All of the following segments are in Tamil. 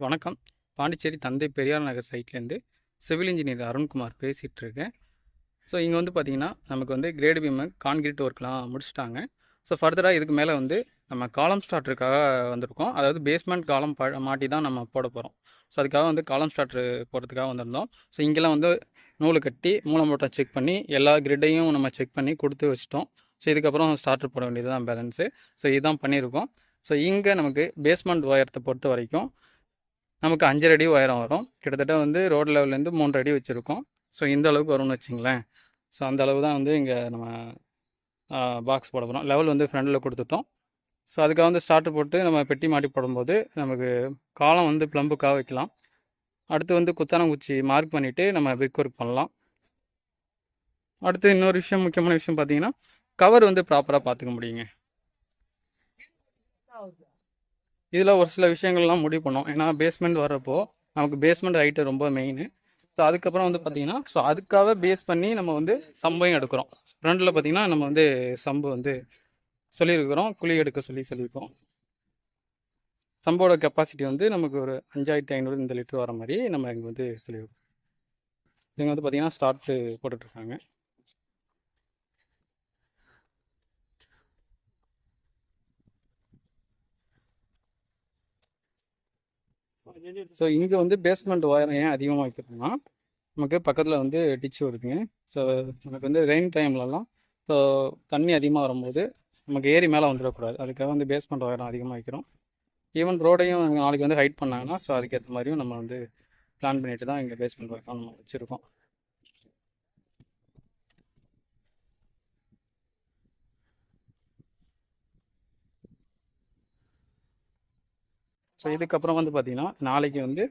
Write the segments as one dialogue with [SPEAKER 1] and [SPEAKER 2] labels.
[SPEAKER 1] வணக்கம். பாண்டிச்சேரி தந்தை பெரியார் நகர் சைட்லேருந்து சிவில் இன்ஜினியர் அருண்குமார் பேசிகிட்டு இருக்கேன் ஸோ இங்கே வந்து பார்த்தீங்கன்னா நமக்கு வந்து கிரேடு பீம் கான்கிரீட் ஒர்க்லாம் முடிச்சுட்டாங்க. ஸோ ஃபர்தராக இதுக்கு மேலே வந்து நம்ம காலம் ஸ்டார்டருக்காக வந்திருக்கோம். அதாவது பேஸ்மெண்ட் காலம் ப மாட்டி தான் நம்ம போட போகிறோம். ஸோ அதுக்காக வந்து காலம் ஸ்டார்ட்ரு போடுறதுக்காக வந்திருந்தோம். ஸோ இங்கெல்லாம் வந்து நூலு கட்டி மூலம் மூட்டை செக் பண்ணி எல்லா கிரிட்டையும் நம்ம செக் பண்ணி கொடுத்து வச்சிட்டோம். ஸோ இதுக்கப்புறம் ஸ்டார்டர் போட வேண்டியது தான் பேலன்ஸு. ஸோ இதுதான் பண்ணியிருக்கோம். ஸோ இங்கே நமக்கு பேஸ்மெண்ட் உயரத்தை பொறுத்த வரைக்கும் நமக்கு அஞ்சரை அடி உயரம் வரும். கிட்டத்தட்ட வந்து ரோட் லெவல்லேருந்து மூன்று அடி வச்சுருக்கோம். ஸோ இந்த அளவுக்கு வரும்னு வச்சிங்களேன். ஸோ அந்த அளவு தான் வந்து இங்கே நம்ம பாக்ஸ் போட போகிறோம் லெவல் வந்து ஃப்ரண்டில் கொடுத்துட்டோம். ஸோ அதுக்காக வந்து ஸ்டார்ட் போட்டு நம்ம பெட்டி மாட்டி போடும்போது நமக்கு காலம் வந்து ப்ளம்புக்காக வைக்கலாம். அடுத்து வந்து குத்தானங்குச்சி மார்க் பண்ணிவிட்டு நம்ம பிரிக் ஒர்க் பண்ணலாம். அடுத்து இன்னொரு விஷயம் முக்கியமான விஷயம் பார்த்தீங்கன்னா கவர் வந்து ப்ராப்பராக பார்த்துக்க முடியுங்க. இதில் ஒரு சில விஷயங்கள்லாம் முடிவு பண்ணோம். ஏன்னா பேஸ்மெண்ட் வர்றப்போ நமக்கு பேஸ்மெண்ட் ஹைட்டு ரொம்ப மெயின் ஸோ அதுக்கப்புறம் வந்து பார்த்தீங்கன்னா ஸோ அதுக்காக பேஸ் பண்ணி நம்ம வந்து சம்பையும் எடுக்கிறோம். ஃப்ரண்டில் பார்த்தீங்கன்னா நம்ம வந்து சம்பு வந்து சொல்லியிருக்கிறோம். குழி எடுக்க சொல்லி சொல்லியிருக்கோம். சம்போட கெப்பாசிட்டி வந்து நமக்கு ஒரு அஞ்சாயிரத்தி ஐநூறு இந்த லிட்டர் வர மாதிரி நம்ம இங்கே வந்து சொல்லியிருக்கோம். இங்கே வந்து பார்த்தீங்கன்னா ஸ்டார்ட்டு போட்டுட்ருக்காங்க ஸோ இங்கே வந்து பேஸ்மெண்ட் ஒயரம் ஏன் அதிகமாக வைக்கிறோம்னா நமக்கு பக்கத்தில் வந்து டிச்சு வருதுங்க. ஸோ நமக்கு வந்து ரெயின் டைம்லலாம் ஸோ தண்ணி அதிகமாக வரும்போது நமக்கு ஏரி மேலே வந்துடக்கூடாது. அதுக்காக வந்து பேஸ்மெண்ட் ஒயரம் அதிகமாக வைக்கிறோம். ஈவன் ரோடையும் நாளைக்கு வந்து ஹைட் பண்ணாங்கன்னா ஸோ அதுக்கேற்ற மாதிரியும் நம்ம வந்து பிளான் பண்ணிட்டு தான் இங்கே பேஸ்மெண்ட் ஒயரம் நம்ம வச்சுருக்கோம். ஸோ இதுக்கப்புறம் வந்து பார்த்திங்கன்னா நாளைக்கு வந்து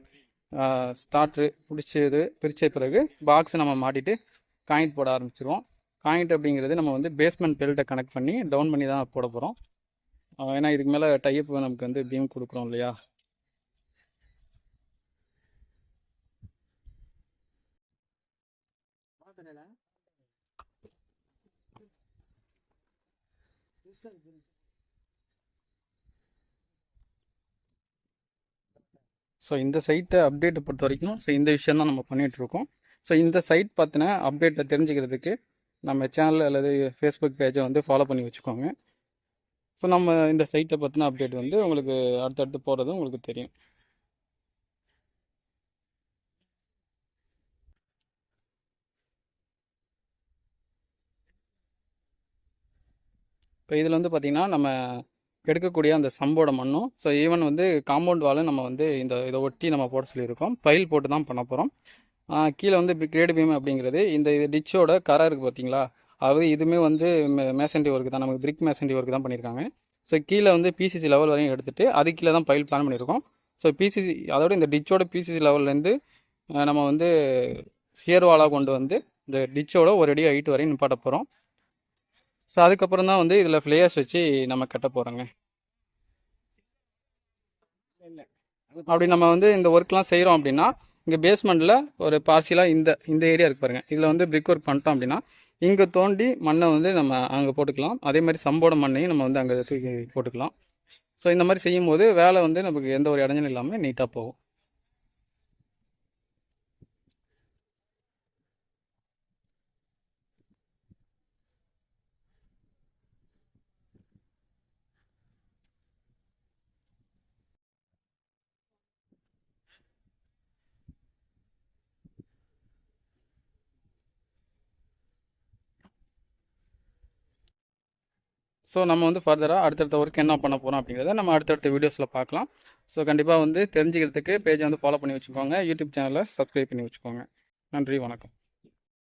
[SPEAKER 1] ஸ்டார்ட்ரு பிடிச்சது பிரித்த பிறகு பாக்ஸை நம்ம மாட்டிட்டு காயின்ட் போட ஆரம்பிச்சிருவோம். காயின்ட் அப்படிங்கிறது நம்ம வந்து பேஸ்மெண்ட் பெல்ட்டை கனெக்ட் பண்ணி டவுன் பண்ணி தான் போட போகிறோம் ஏன்னா இதுக்கு மேலே டைப் நமக்கு வந்து பீம் கொடுக்குறோம் இல்லையா? ஸோ இந்த சைட்டை அப்டேட்டை பொறுத்த வரைக்கும் ஸோ இந்த விஷயம் தான் நம்ம பண்ணிகிட்ருக்கோம் ஸோ இந்த சைட் பார்த்தினா அப்டேட்டை தெரிஞ்சுக்கிறதுக்கு நம்ம சேனல் அல்லது ஃபேஸ்புக் பேஜை வந்து ஃபாலோ பண்ணி வச்சுக்கோங்க. ஸோ நம்ம இந்த சைட்டை பற்றின அப்டேட் வந்து உங்களுக்கு அடுத்தடுத்து போகிறது உங்களுக்கு தெரியும். இப்போ இதில் வந்து பார்த்திங்கன்னா நம்ம எடுக்கக்கூடிய அந்த சம்போட மண்ணும். ஸோ ஈவன் வந்து காம்பவுண்ட் வாலும் நம்ம வந்து இந்த இதை ஒட்டி நம்ம போட சொல்லியிருக்கோம். பயில் போட்டு தான் பண்ண போகிறோம் கீழே வந்து கிரேடு பீம் அப்படிங்கிறது இந்த டிச்சோட கரை இருக்குது பார்த்தீங்களா அதாவது இதுவுமே வந்து மேசன்டி ஒர்க்கு தான். நமக்கு பிரிக் மேசன்டி ஒர்க்கு தான் பண்ணியிருக்காங்க. ஸோ கீழே வந்து பிசிசி லெவல் வரையும் எடுத்துகிட்டு அது கீழே தான் பயில் பிளான் பண்ணியிருக்கோம். ஸோ பிசிசி அதோட இந்த டிச்சோட பிசிசி லெவல்லேருந்து நம்ம வந்து சியர்வாலாக கொண்டு வந்து இந்த டிச்சோட ஒரு அடி ஹைட் வரையும் நிப்பாட்ட போகிறோம் ஸோ அதுக்கப்புறம் தான் வந்து இதில் ஃப்ளேயர்ஸ் வச்சு நம்ம கட்ட போகிறோங்க அப்படி நம்ம வந்து இந்த ஒர்க்லாம் செய்கிறோம் அப்படின்னா இங்கே பேஸ்மெண்ட்டில் ஒரு பார்சியலாக இந்த இந்த ஏரியா இருக்கு பாருங்கள் இதில் வந்து பிரிக் ஒர்க் பண்ணிட்டோம் அப்படின்னா இங்கே தோண்டி மண்ணை வந்து நம்ம அங்கே போட்டுக்கலாம். அதே மாதிரி சம்போட மண்ணையும் நம்ம வந்து அங்கே தூக்கி போட்டுக்கலாம். ஸோ இந்த மாதிரி செய்யும்போது வேலை வந்து நமக்கு எந்த ஒரு இடைஞ்சலும் இல்லாமல் நீட்டாக போகும். ஸோ நம்ம வந்து ஃபர்தராக அடுத்தடுத்த ஒர்க் என்ன பண்ண போகிறோம் அப்படிங்கிறத நம்ம அடுத்தடுத்த வீடியோஸில் பார்க்கலாம். ஸோ கண்டிப்பாக வந்து தெரிஞ்சுக்கிறதுக்கு பேஜை வந்து ஃபாலோ பண்ணி வச்சுக்கோங்க. யூடியூப் சேனலை சப்ஸ்கிரைப் பண்ணி வச்சுக்கோங்க. நன்றி வணக்கம்.